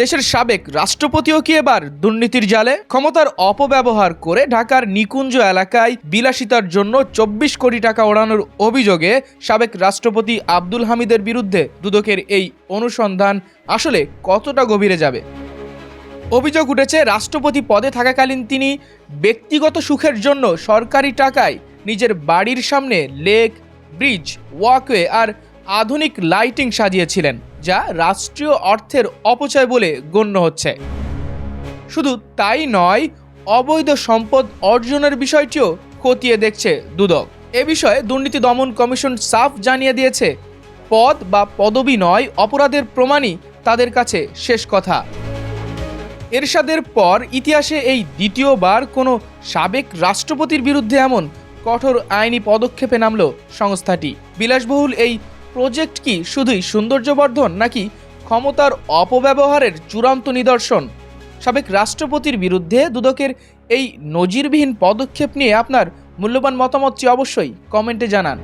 দেশের সাবেক রাষ্ট্রপতিও কি এবার দুর্নীতির জালে? ক্ষমতার অপব্যবহার করে ঢাকার নিকুঞ্জ এলাকায় বিলাসিতার জন্য চব্বিশ কোটি টাকা ওড়ানোর অভিযোগে সাবেক রাষ্ট্রপতি আব্দুল হামিদের বিরুদ্ধে দুদকের এই অনুসন্ধান আসলে কতটা গভীরে যাবে? অভিযোগ উঠেছে, রাষ্ট্রপতি পদে থাকাকালীন তিনি ব্যক্তিগত সুখের জন্য সরকারি টাকায় নিজের বাড়ির সামনে লেক, ব্রিজ ওয়াকওয়ে আর আধুনিক লাইটিং সাজিয়েছিলেন। যা রাষ্ট্রীয় অর্থের অপচয় বলে গণ্য হচ্ছে। শুধু তাই নয়, অবৈধ সম্পদ অর্জনের বিষয়টিও খতিয়ে দেখছে দুদক। এ বিষয়ে দুর্নীতি দমন কমিশন সাফ জানিয়ে দিয়েছে, পদ বা পদবি নয়, অপরাধের প্রমাণই তাদের কাছে শেষ কথা। এরশাদের পর ইতিহাসে এই দ্বিতীয়বার কোনো সাবেক রাষ্ট্রপতির বিরুদ্ধে এমন কঠোর আইনি পদক্ষেপে নামল সংস্থাটি। বিলাসবহুল এই প্রজেক্ট কি শুধুই সৌন্দর্যবর্ধন নাকি ক্ষমতার অপব্যবহারের চূড়ান্ত নিদর্শন? সাবেক রাষ্ট্রপতির বিরুদ্ধে দুদকের এই নজিরবিহীন পদক্ষেপ নিয়ে আপনার মূল্যবান মতামতটি অবশ্যই কমেন্টে জানান।